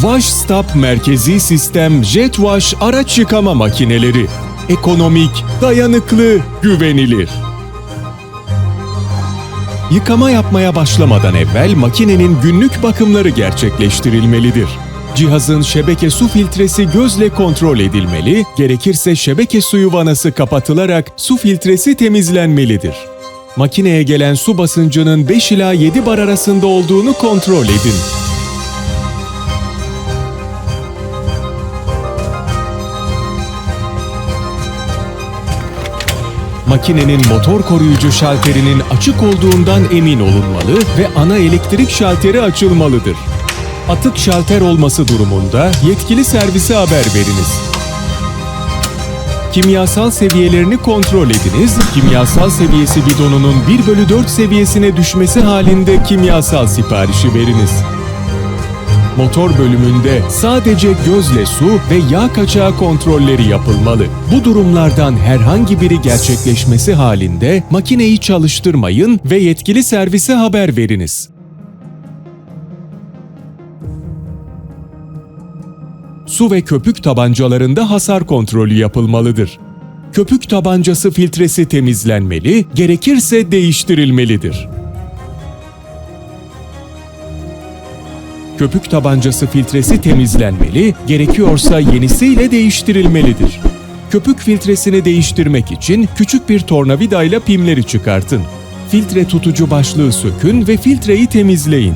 Wash Stop merkezi sistem Jet Wash araç yıkama makineleri. Ekonomik, dayanıklı, güvenilir. Yıkama yapmaya başlamadan evvel makinenin günlük bakımları gerçekleştirilmelidir. Cihazın şebeke su filtresi gözle kontrol edilmeli, gerekirse şebeke suyu vanası kapatılarak su filtresi temizlenmelidir. Makineye gelen su basıncının 5 ila 7 bar arasında olduğunu kontrol edin. Makinenin motor koruyucu şalterinin açık olduğundan emin olunmalı ve ana elektrik şalteri açılmalıdır. Atık şalter olması durumunda yetkili servise haber veriniz. Kimyasal seviyelerini kontrol ediniz. Kimyasal seviyesi bidonunun 1 bölü 4 seviyesine düşmesi halinde kimyasal siparişi veriniz. Motor bölümünde sadece gözle su ve yağ kaçağı kontrolleri yapılmalı. Bu durumlardan herhangi biri gerçekleşmesi halinde makineyi çalıştırmayın ve yetkili servise haber veriniz. Su ve köpük tabancalarında hasar kontrolü yapılmalıdır. Köpük tabancası filtresi temizlenmeli, gerekirse değiştirilmelidir. Köpük tabancası filtresi temizlenmeli, gerekiyorsa yenisiyle değiştirilmelidir. Köpük filtresini değiştirmek için küçük bir tornavida ile pimleri çıkartın. Filtre tutucu başlığı sökün ve filtreyi temizleyin.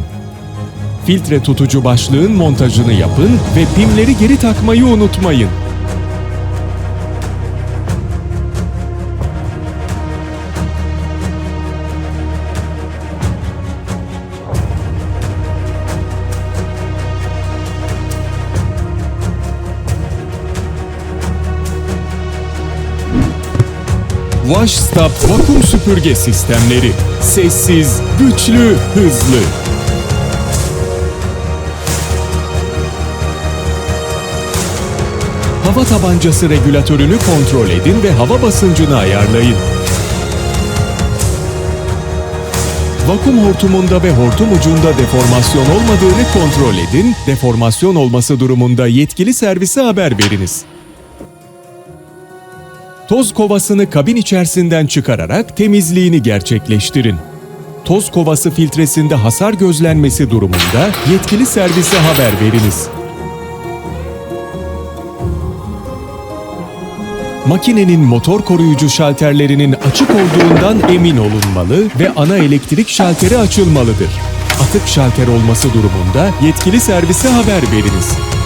Filtre tutucu başlığın montajını yapın ve pimleri geri takmayı unutmayın. Wash Stop vakum süpürge sistemleri. Sessiz, güçlü, hızlı. Hava tabancası regülatörünü kontrol edin ve hava basıncını ayarlayın. Vakum hortumunda ve hortum ucunda deformasyon olmadığını kontrol edin. Deformasyon olması durumunda yetkili servise haber veriniz. Toz kovasını kabin içerisinden çıkararak temizliğini gerçekleştirin. Toz kovası filtresinde hasar gözlenmesi durumunda yetkili servise haber veriniz. Makinenin motor koruyucu şalterlerinin açık olduğundan emin olunmalı ve ana elektrik şalteri açılmalıdır. Atık şalter olması durumunda yetkili servise haber veriniz.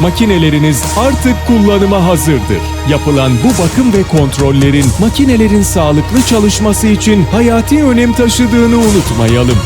Makineleriniz artık kullanıma hazırdır. Yapılan bu bakım ve kontrollerin makinelerin sağlıklı çalışması için hayati önem taşıdığını unutmayalım.